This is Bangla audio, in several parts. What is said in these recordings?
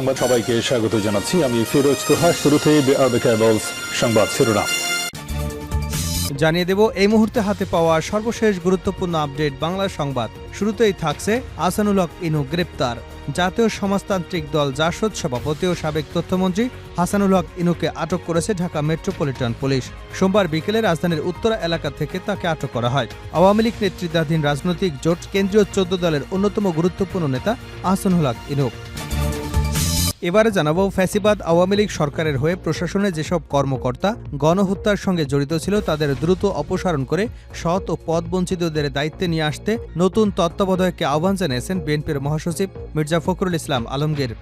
সংবাদ সবাইকে স্বাগত জানাচ্ছি। আমি ফিরোজ তোহা কেবলস সংবাদ শিরোনাম। জানিয়ে দেব, এই মুহূর্তে হাতে পাওয়া সর্বশেষ গুরুত্বপূর্ণ আপডেট বাংলা সংবাদ। শুরুতেই থাকছে আসানুল হক ইনু গ্রেপ্তার। জাতীয় সমাজতান্ত্রিক দল জাসদ সভাপতি ও সাবেক তথ্যমন্ত্রী হাসানুল হক ইনুকে আটক করেছে ঢাকা মেট্রোপলিটন পুলিশ। সোমবার বিকেলে রাজধানীর উত্তরা এলাকা থেকে তাকে আটক করা হয়। আওয়ামী লীগ নেতৃত্বাধীন রাজনৈতিক জোট কেন্দ্রীয় চোদ্দ দলের অন্যতম গুরুত্বপূর্ণ নেতা আহসানুল হক ইনু। এবারে জানাব, ফ্যাসিবাদ আওয়ামী লীগ সরকারের হয়ে প্রশাসনে যেসব কর্মকর্তা গণহত্যার সঙ্গে জড়িত ছিল, তাদের দ্রুত অপসারণ করে সৎ ও পদবঞ্চিতদের দায়িত্বে নিয়ে আসতে নতুন তত্ত্বাবধায়ককে আহ্বান জানিয়েছেন বিএনপির মহাসচিব মির্জা ফখরুল ইসলাম আলমগীর।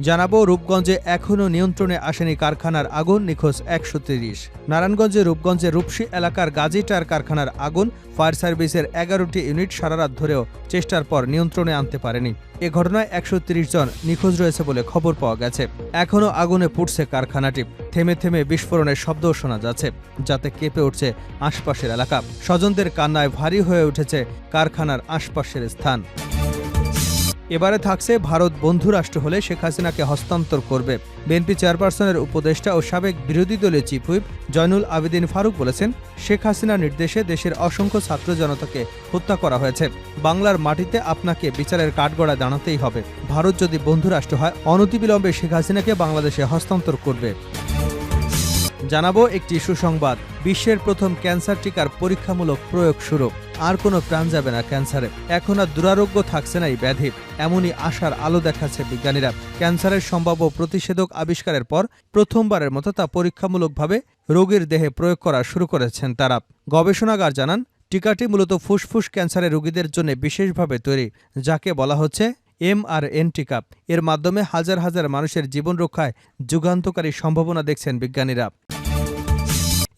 জানাব, রূপগঞ্জে এখনও নিয়ন্ত্রণে আসেনি কারখানার আগুন, নিখোঁজ একশো তিরিশ। নারায়ণগঞ্জে রূপগঞ্জে রূপসী এলাকার গাজী টায়ার কারখানার আগুন, ফায়ার সার্ভিসের এগারোটি ইউনিট সারারাত ধরেও চেষ্টার পর নিয়ন্ত্রণে আনতে পারেনি। এ ঘটনায় একশো জন নিখোঁজ রয়েছে বলে খবর পাওয়া গেছে। এখনও আগুনে পুড়ছে কারখানাটি। থেমে থেমে বিস্ফোরণের শব্দও শোনা যাচ্ছে, যাতে কেঁপে উঠছে আশপাশের এলাকা। স্বজনদের কান্নায় ভারী হয়ে উঠেছে কারখানার আশপাশের স্থান। এবারে থাকছে ভারত বন্ধুরাষ্ট্র হলে শেখ হাসিনাকে হস্তান্তর করবে। বিএনপি চেয়ারপারসনের উপদেষ্টা ও সাবেক বিরোধী দলীয় চিফ হুইপ জয়নুল আবেদিন ফারুক বলেছেন, শেখ হাসিনার নির্দেশে দেশের অসংখ্য ছাত্র জনতাকে হত্যা করা হয়েছে। বাংলার মাটিতে আপনাকে বিচারের কাঠগড়ায় দাঁড়াতেই হবে। ভারত যদি বন্ধু রাষ্ট্র হয়, অনতিবিলম্বে শেখ হাসিনাকে বাংলাদেশে হস্তান্তর করবে। জানাব একটি সুসংবাদ। বিশ্বের প্রথম ক্যান্সার টিকার পরীক্ষামূলক প্রয়োগ শুরু। আর কোনো প্রাণ যাবে না ক্যান্সারে। এখন আর দুরারোগ্য থাকছে না এই ব্যাধি। এমনই আশার আলো দেখাচ্ছে বিজ্ঞানীরা। ক্যান্সারের সম্ভাব্য প্রতিষেধক আবিষ্কারের পর প্রথমবারের মতো তা পরীক্ষামূলকভাবে রোগীর দেহে প্রয়োগ করা শুরু করেছেন তারা। গবেষণাগার জানান, টিকাটি মূলত ফুসফুস ক্যান্সারের রোগীদের জন্য বিশেষভাবে তৈরি, যাকে বলা হচ্ছে এম আর এন টিকা। এর মাধ্যমে হাজার হাজার মানুষের জীবন রক্ষায় যুগান্তকারী সম্ভাবনা দেখছেন বিজ্ঞানীরা।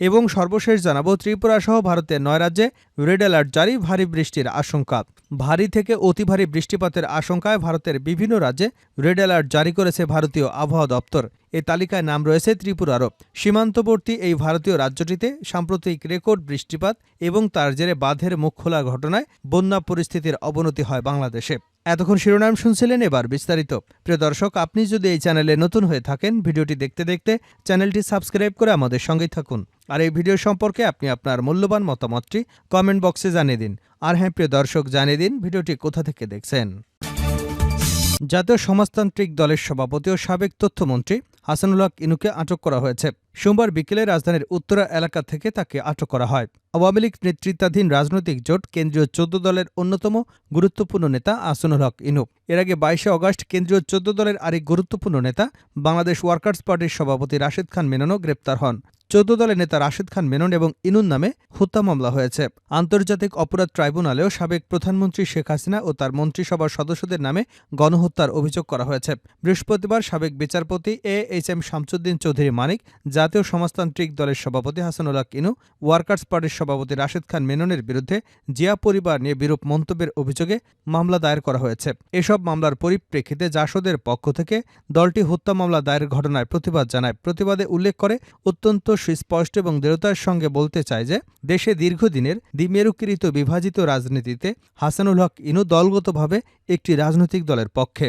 এবং সর্বশেষ জানাব ত্রিপুরা সহ ভারতের নয় রাজ্যে রেড অ্যালার্ট জারি ভারী বৃষ্টির আশঙ্কা। ভারী থেকে অতি ভারী বৃষ্টিপাতের আশঙ্কায় ভারতের বিভিন্ন রাজ্যে রেড অ্যালার্ট জারি করেছে ভারতীয় আবহাওয়া দপ্তর। এ তালিকায় নাম রয়েছে ত্রিপুরারও। সীমান্তবর্তী এই ভারতীয় রাজ্যটিতে সাম্প্রতিক রেকর্ড বৃষ্টিপাত এবং তার জেরে বাঁধের মুখ খোলা ঘটনায় বন্যা পরিস্থিতির অবনতি হয় বাংলাদেশে। এতক্ষণ শিরোনাম শুনছিলেন এবার বিস্তারিত। প্রিয় দর্শক, আপনি যদি এই চ্যানেলে নতুন হয়ে থাকেন, ভিডিওটি দেখতে দেখতে চ্যানেলটি সাবস্ক্রাইব করে আমাদের সঙ্গেই থাকুন। আর এই ভিডিও সম্পর্কে আপনি আপনার মূল্যবান মতামতটি কমেন্ট বক্সে জানিয়ে দিন। আর হ্যাঁ প্রিয় দর্শক, জানিয়ে দিন ভিডিওটি কোথা থেকে দেখছেন। জাতীয় সমাজতান্ত্রিক দলের সভাপতি ও সাবেক তথ্যমন্ত্রী হাসানুল হক ইনুকে আটক করা হয়েছে। সোমবার বিকেলে রাজধানীর উত্তরা এলাকা থেকে তাকে আটক করা হয়। আওয়ামী লীগ নেতৃত্বাধীন রাজনৈতিক জোট কেন্দ্রীয় চোদ্দ দলের অন্যতম গুরুত্বপূর্ণ নেতা আসনুল হক ইনু এর আগে বাইশে অগস্ট কেন্দ্রীয় চোদ্দ দলের আরেক গুরুত্বপূর্ণ নেতা বাংলাদেশ ওয়ার্কার্স পার্টির সভাপতি রাশেদ খান মেননও গ্রেপ্তার হন। চোদ্দ দলের নেতা রাশেদ খান মেনন এবং ইনুন নামে হত্যা মামলা হয়েছে। আন্তর্জাতিক অপরাধ ট্রাইব্যুনালেও সাবেক প্রধানমন্ত্রী শেখ হাসিনা ও তার মন্ত্রিসভার সদস্যদের নামে গণহত্যার অভিযোগ করা হয়েছে। বৃহস্পতিবার সাবেক বিচারপতি A H M Shamsuddin Chowdhury Manik জাতীয় সমাজতান্ত্রিক দলের সভাপতি হাসানুল্লাহ ইনু ওয়ার্কার্স পার্টির সভাপতি রাশেদ খান মেননের বিরুদ্ধে জিয়া পরিবার নিয়ে বিরূপ মন্তব্যের অভিযোগে মামলা দায়ের করা হয়েছে। এসব মামলার পরিপ্রেক্ষিতে জাসদের পক্ষ থেকে দলটি হত্যা মামলা দায়ের ঘটনায় প্রতিবাদ জানায়। প্রতিবাদে উল্লেখ করে অত্যন্ত সুস্পষ্ট এবং দৃঢ়তার সঙ্গে বলতে চায় যে, দেশে দীর্ঘদিনের দ্বিমেরুকৃত বিভাজিত রাজনীতিতে হাসানুল হক ইনু দলগতভাবে একটি রাজনৈতিক দলের পক্ষে।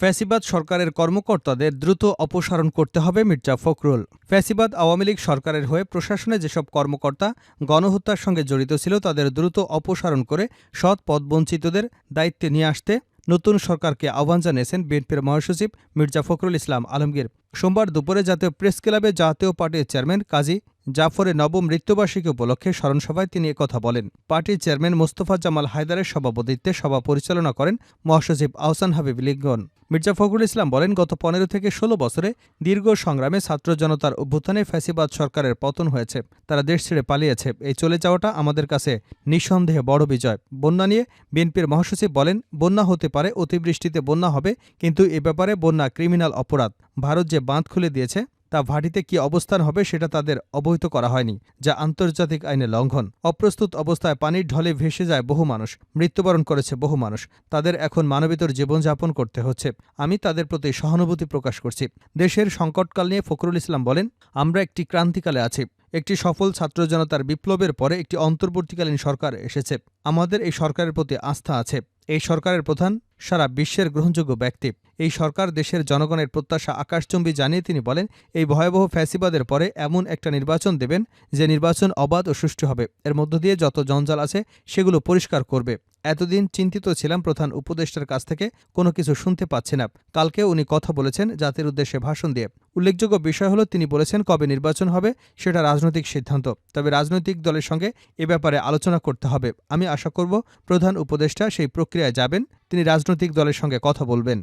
ফ্যাসিবাদ সরকারের কর্মকর্তাদের দ্রুত অপসারণ করতে হবে মির্জা ফখরুল। ফ্যাসিবাদ আওয়ামী লীগ সরকারের হয়ে প্রশাসনে যেসব কর্মকর্তা গণহত্যার সঙ্গে জড়িত ছিল, তাদের দ্রুত অপসারণ করে সৎ পদবঞ্চিতদের দায়িত্বে নিয়ে আসতে নতুন সরকারকে আহ্বান জানিয়েছেন বিএনপির মহাসচিব মির্জা ফখরুল ইসলাম আলমগীর। সোমবার দুপুরে জাতীয় প্রেস ক্লাবে জাতীয় পার্টির চেয়ারম্যান কাজী জাফরের নবম মৃত্যুবার্ষিকী উপলক্ষে স্মরণসভায় তিনি কথা বলেন। পার্টির চেয়ারম্যান মোস্তফা জামাল হায়দারের সভাপতিত্বে সভা পরিচালনা করেন মহাসচিব আহসান হাবিব লিঙ্গন। মির্জা ফখরুল ইসলাম বলেন, গত পনেরো থেকে ষোলো বছরে দীর্ঘ সংগ্রামে ছাত্র জনতার অভ্যুত্থানে ফ্যাসিবাদ সরকারের পতন হয়েছে, তারা দেশ ছেড়ে পালিয়েছে। এই চলে যাওয়াটা আমাদের কাছে নিঃসন্দেহে বড় বিজয়। বন্যা নিয়ে বিএনপির মহাসচিব বলেন, বন্যা হতে পারে, অতিবৃষ্টিতে বন্যা হবে, কিন্তু এ ব্যাপারে বন্যা ক্রিমিনাল অপরাধ। ভারত যে বাঁধ খুলে দিয়েছে, তা ভাটিতে কি অবস্থান হবে সেটা তাদের অবহিত করা হয়নি, যা আন্তর্জাতিক আইনে লঙ্ঘন। অপ্রস্তুত অবস্থায় পানির ঢলে ভেসে যায় বহু মানুষ, মৃত্যুবরণ করেছে বহু মানুষ। তাদের এখন মানবেতর জীবনযাপন করতে হচ্ছে। আমি তাদের প্রতি সহানুভূতি প্রকাশ করছি। দেশের সংকটকাল নিয়ে ফখরুল ইসলাম বলেন, আমরা একটি ক্রান্তিকালে আছি। একটি সফল ছাত্র জনতার বিপ্লবের পরে একটি অন্তর্বর্তীকালীন সরকার এসেছে। আমাদের এই সরকারের প্রতি আস্থা আছে। এই সরকারের প্রধান সারা বিশ্বের গ্রহণযোগ্য ব্যক্তি। এই সরকার দেশের জনগণের প্রত্যাশা আকাশচুম্বী জানিয়ে তিনি বলেন, এই ভয়াবহ ফ্যাসিবাদের পরে এমন একটা নির্বাচন দেবেন যে নির্বাচন অবাধ ও সুষ্ঠু হবে। এর মধ্য দিয়ে যত জঞ্জাল আছে, সেগুলো পরিষ্কার করবে। এতদিন চিন্তিত ছিলাম প্রধান উপদেষ্টার কাছ থেকে, কোনো কিছু শুনতে পাচ্ছি না। কালকে উনি কথা বলেছেন জাতির উদ্দেশ্যে ভাষণ দিয়ে। উল্লেখযোগ্য বিষয় হলো, তিনি বলেছেন কবে নির্বাচন হবে, সেটা রাজনৈতিক সিদ্ধান্ত। তবে রাজনৈতিক দলের সঙ্গে এ ব্যাপারে আলোচনা করতে হবে। আমি আশা করব, প্রধান উপদেষ্টা সেই প্রক্রিয়ায় যাবেন, তিনি রাজনৈতিক দলের সঙ্গে কথা বলবেন।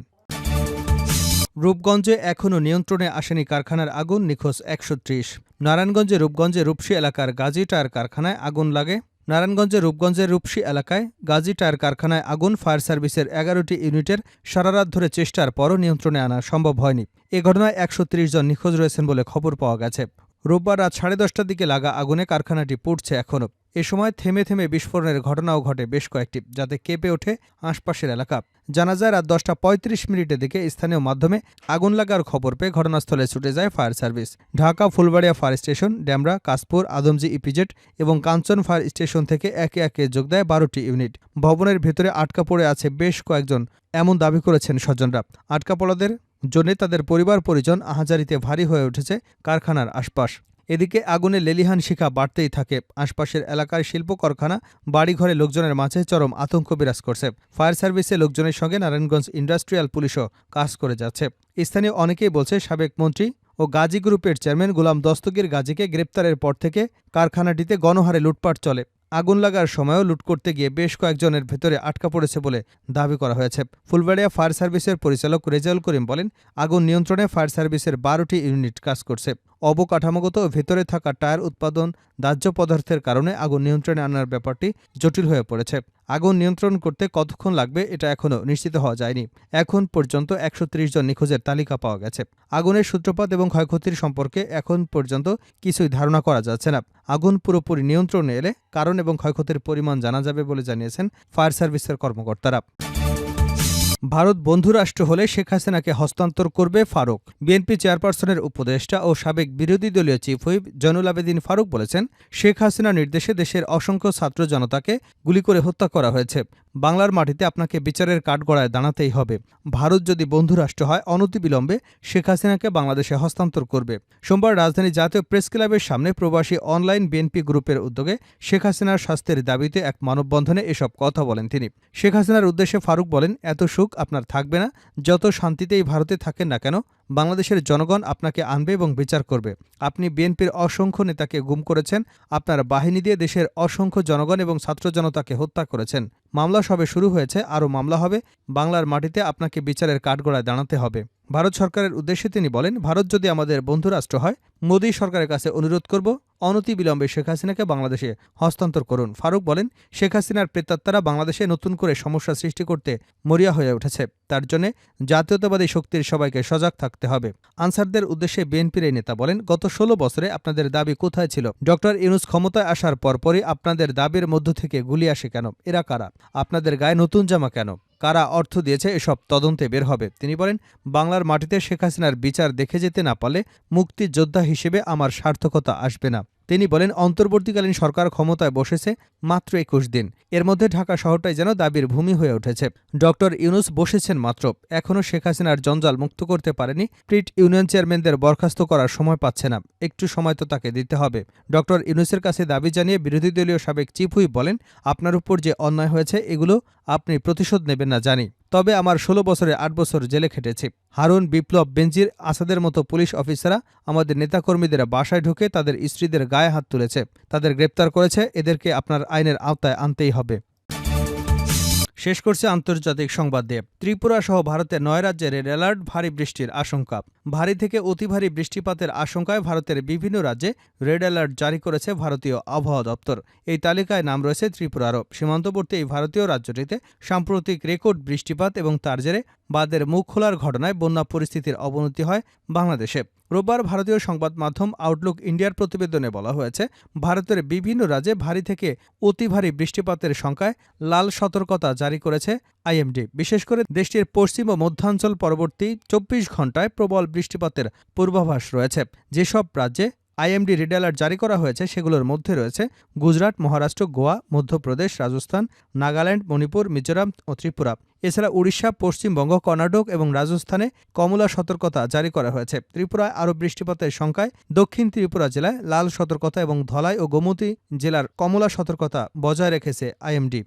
রূপগঞ্জে এখনও নিয়ন্ত্রণে আসেনি কারখানার আগুন, নিখোঁজ একশো ত্রিশ। নারায়ণগঞ্জে রূপগঞ্জে রূপসী এলাকার গাজী টায়ার কারখানায় আগুন লাগে। নারায়ণগঞ্জের রূপগঞ্জের রূপসী এলাকায় গাজী টায়ার কারখানায় আগুন, ফায়ার সার্ভিসের এগারোটি ইউনিটের সারারাত ধরে চেষ্টার পরও নিয়ন্ত্রণে আনা সম্ভব হয়নি। এ ঘটনায় একশো ত্রিশ জন নিখোঁজ রয়েছেন বলে খবর পাওয়া গেছে। রোববার রাত সাড়ে দশটার দিকে লাগা আগুনে কারখানাটি পুড়ছে এখনও। এ সময় থেমে থেমে বিস্ফোরণের ঘটনাও ঘটে বেশ কয়েকটি, যাতে কেঁপে ওঠে আশপাশের এলাকা। জানা যায়, রাত দশটা পঁয়ত্রিশ মিনিটের দিকে স্থানীয় মাধ্যমে আগুন লাগার খবর পেয়ে ঘটনাস্থলে ছুটে যায় fire service. Dhaka, Phulbaria fire station, Demra, Kashpur, Adamjee EPZ এবং কাঞ্চন ফায়ার স্টেশন থেকে একে একে যোগ দেয় বারোটি ইউনিট। ভবনের ভেতরে আটকা পড়ে আছে বেশ কয়েকজন, এমন দাবি করেছেন স্বজনরা। আটকা পড়াদের জন্য তাদের পরিবার পরিজন আহাজারিতে ভারী হয়ে উঠেছে কারখানার আশপাশ। এদিকে আগুনে লেলিহান শিখা বাড়তেই থাকে। আশপাশের এলাকার শিল্প কারখানা বাড়িঘরে লোকজনের মাঝে চরম আতঙ্ক বিরাজ করছে। ফায়ার সার্ভিসে লোকজনের সঙ্গে নারায়ণগঞ্জ ইন্ডাস্ট্রিয়াল পুলিশও কাজ করে যাচ্ছে। স্থানীয় অনেকেই বলছে, সাবেক মন্ত্রী ও গাজী গ্রুপের চেয়ারম্যান গোলাম দস্তগীর গাজীকে গ্রেপ্তারের পর থেকে কারখানাটিতে গণহারে লুটপাট চলে। আগুন লাগার সময়ও লুট করতে গিয়ে বেশ কয়েকজনের ভেতরে আটকা পড়েছে বলে দাবি করা হয়েছে। ফুলবাড়িয়া ফায়ার সার্ভিসের পরিচালক রেজাউল করিম বলেন, আগুন নিয়ন্ত্রণে ফায়ার সার্ভিসের বারোটি ইউনিট কাজ করছে। অবকাঠামোগত ভেতরে থাকা টায়ার উৎপাদন দাহ্য পদার্থের কারণে আগুন নিয়ন্ত্রণে আনার ব্যাপারটি জটিল হয়ে পড়েছে। আগুন নিয়ন্ত্রণ করতে কতক্ষণ লাগবে এটা এখনও নিশ্চিত হওয়া যায়নি। এখন পর্যন্ত একশো ত্রিশ জন নিখোঁজের তালিকা পাওয়া গেছে। আগুনের সূত্রপাত এবং ক্ষয়ক্ষতির সম্পর্কে এখন পর্যন্ত কিছুই ধারণা করা যাচ্ছে না। আগুন পুরোপুরি নিয়ন্ত্রণে এলে কারণ এবং ক্ষয়ক্ষতির পরিমাণ জানা যাবে বলে জানিয়েছেন ফায়ার সার্ভিসের কর্মকর্তারা। ভারত বন্ধুরাষ্ট্র হলে শেখ হাসিনাকে হস্তান্তর করবে ফারুক। বিএনপি চেয়ারপারসনের উপদেষ্টা ও সাবেক বিরোধী দলীয় চিফ হুইপ জনুল আবেদিন ফারুক বলেছেন, শেখ হাসিনার নির্দেশে দেশের অসংখ্য ছাত্র জনতাকে গুলি করে হত্যা করা হয়েছে। বাংলার মাটিতে আপনাকে বিচারের কাঠগড়ায় দাঁড়াতেই হবে। ভারত যদি বন্ধুরাষ্ট্র হয়, অনতিবিলম্বে শেখ হাসিনাকে বাংলাদেশে হস্তান্তর করবে। সোমবার রাজধানী জাতীয় প্রেস ক্লাবের সামনে প্রবাসী অনলাইন বিএনপি গ্রুপের উদ্যোগে শেখ হাসিনার স্বাস্থ্যের দাবিতে এক মানববন্ধনে এসব কথা বলেন তিনি। শেখ হাসিনার উদ্দেশ্যে ফারুক বলেন, এত সুখ আপনার থাকবে না, যত শান্তিতেই ভারতে থাকেন না কেন, বাংলাদেশের জনগণ আপনাকে আনবে এবং বিচার করবে। আপনি বিএনপির অসংখ্য নেতাকে গুম করেছেন, আপনার বাহিনী দিয়ে দেশের অসংখ্য জনগণ এবং ছাত্র জনতাকে হত্যা করেছেন। মামলা সবে শুরু হয়েছে, আরও মামলা হবে। বাংলার মাটিতে আপনাকে বিচারের কাঠগড়ায় দাঁড়াতে হবে। ভারত সরকারের উদ্দেশ্যে তিনি বলেন, ভারত যদি আমাদের বন্ধুরাষ্ট্র হয়, মোদী সরকারের কাছে অনুরোধ করব অনতিবিলম্বে শেখ হাসিনাকে বাংলাদেশে হস্তান্তর করুন। ফারুক বলেন, শেখ হাসিনার প্রেতাত্মারা বাংলাদেশে নতুন করে সমস্যা সৃষ্টি করতে মরিয়া হয়ে উঠেছে। তার জন্য জাতীয়তাবাদী শক্তির সবাইকে সজাগ থাকতে হবে। আনসারদের উদ্দেশ্যে বিএনপির এই নেতা বলেন, গত ষোলো বছরে আপনাদের দাবি কোথায় ছিল? ডক্টর ইউনুস ক্ষমতায় আসার পরপরই আপনাদের দাবির মধ্য থেকে গুলি আসে কেন? এরা কারা? আপনাদের গায়ে নতুন জামা কেন? কারা অর্থ দিয়েছে এসব তদন্তে বের হবে? তিনি বলেন, বাংলার মাটিতে শেখ হাসিনার বিচার দেখে যেতে না পারলে মুক্তিযোদ্ধা হিসেবে আমার সার্থকতা আসবে না। তিনি বলেন, অন্তর্বর্তীকালীন সরকার ক্ষমতায় বসেছে মাত্র একুশ দিন। এর মধ্যে ঢাকা শহরটাই যেন দাবির ভূমি হয়ে উঠেছে। ডক্টর ইউনুস বসেছেন মাত্র। এখনও শেখ হাসিনার জঞ্জাল মুক্ত করতে পারেনি। প্রিট ইউনিয়ন চেয়ারম্যানদের বরখাস্ত করার সময় পাচ্ছে না। একটু সময় তো তাকে দিতে হবে। ডক্টর ইউনুসের কাছে দাবি জানিয়ে বিরোধী দলীয় সাবেক চিফ হুইপ বলেন, আপনার উপর যে অন্যায় হয়েছে, এগুলো আপনি প্রতিশোধ নেবেন না জানি। তবে আমার ষোলো বছরে আট বছর জেলে খেটেছি। হারুন বিপ্লব বেঞ্জির আসাদের মতো পুলিশ অফিসাররা আমাদের নেতাকর্মীদের বাসায় ঢুকে তাদের স্ত্রীদের গায়ে হাত তুলেছে। তাদের গ্রেপ্তার করেছে। এদেরকে আপনার আইনের আওতায় আনতেই হবে। শেষ করছে আন্তর্জাতিক সংবাদ দিয়ে। ত্রিপুরা সহ ভারতের নয় রাজ্যে রেড অ্যালার্ট, ভারী বৃষ্টির আশঙ্কা। ভারী থেকে অতি ভারী বৃষ্টিপাতের আশঙ্কায় ভারতের বিভিন্ন রাজ্যে রেড অ্যালার্ট জারি করেছে ভারতীয় আবহাওয়া দপ্তর। এই তালিকায় নাম রয়েছে ত্রিপুরারও। সীমান্তবর্তী এই ভারতীয় রাজ্যটিতে সাম্প্রতিক রেকর্ড বৃষ্টিপাত এবং তার জেরে বাঁধের মুখ খোলার ঘটনায় বন্যা পরিস্থিতির অবনতি হয় বাংলাদেশে। রোববার ভারতীয় সংবাদ মাধ্যম আউটলুক ইন্ডিয়ার প্রতিবেদনে বলা হয়েছে, ভারতের বিভিন্ন রাজ্যে ভারী থেকে অতি ভারী বৃষ্টিপাতের সংখ্যায় লাল সতর্কতা জারি করেছে আইএমডি। বিশেষ করে দেশটির পশ্চিম ও মধ্যাঞ্চল পরবর্তী চব্বিশ ঘন্টায় প্রবল বৃষ্টিপাতের পূর্বাভাস রয়েছে। যেসব রাজ্যে আইএমডি রেড অ্যালার্ট জারি করা হয়েছে, সেগুলোর মধ্যে রয়েছে গুজরাট, মহারাষ্ট্র, গোয়া, মধ্যপ্রদেশ, রাজস্থান, নাগাল্যান্ড, মণিপুর, মিজোরাম ও ত্রিপুরা। এছাড়া উড়িষ্যা, পশ্চিমবঙ্গ, কর্ণাটক এবং রাজস্থানে কমলা সতর্কতা জারি করা হয়েছে। ত্রিপুরায় আরও বৃষ্টিপাতের সংখ্যায় দক্ষিণ ত্রিপুরা জেলায় লাল সতর্কতা এবং ধলাই ও গোমতী জেলার কমলা সতর্কতা বজায় রেখেছে আইএমডি।